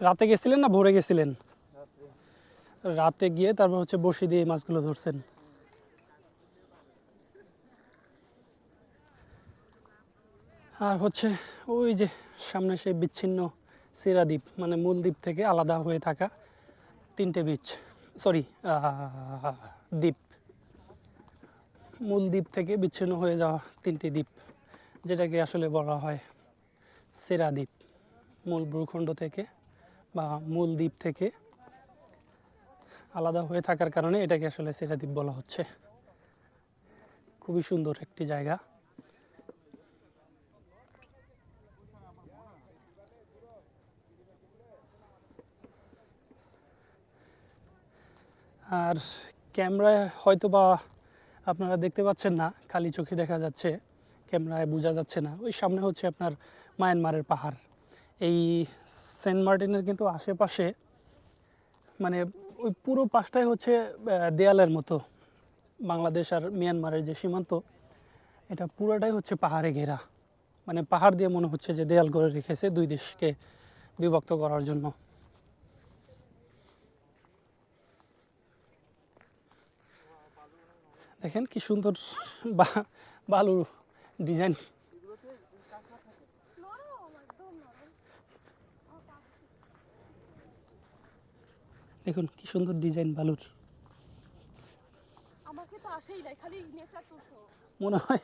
রাতে গেছিলেন না ভোরে গেছিলেন? রাতে গিয়ে তারপর হচ্ছে বসি দিয়ে মাছগুলো ধরছেন। আর হচ্ছে ওই যে সামনে সেই বিচ্ছিন্ন সিরা দ্বীপ মানে মূল দ্বীপ থেকে আলাদা হয়ে থাকা তিনটে বিচ সরি দ্বীপ। মূল দ্বীপ থেকে বিচ্ছিন্ন হয়ে যাওয়া তিনটি দ্বীপ, যেটাকে আসলে বলা হয় সেরা দ্বীপ মূল ভূখণ্ড থেকে বা মূল দ্বীপ থেকে আলাদা হয়ে থাকার কারণে এটাকে আসলে সেরা দ্বীপ বলা হচ্ছে। খুবই সুন্দর একটি জায়গা। আর ক্যামেরায় হয়তো বা আপনারা দেখতে পাচ্ছেন না, খালি চোখে দেখা যাচ্ছে, ক্যামেরায় বোঝা যাচ্ছে না। ওই সামনে হচ্ছে আপনার মায়ানমারের পাহাড়। এই সেন্ট মার্টিনের কিন্তু আশেপাশে মানে ওই পুরো পাশটাই হচ্ছে দেয়ালের মতো। বাংলাদেশ আর মিয়ানমারের যে সীমান্ত, এটা পুরোটাই হচ্ছে পাহাড়ে ঘেরা। মানে পাহাড় দিয়ে মনে হচ্ছে যে দেয়াল করে রেখেছে দুই দেশকে বিভক্ত করার জন্য। দেখেন কি সুন্দর বা- বালু ডিজাইন। দেখুন কি সুন্দর ডিজাইন বালুর। আমাকে তো আসেই নাই খালি নেচার মনে হয়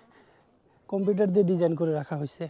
কম্পিউটার দিয়ে ডিজাইন করে রাখা হয়েছে।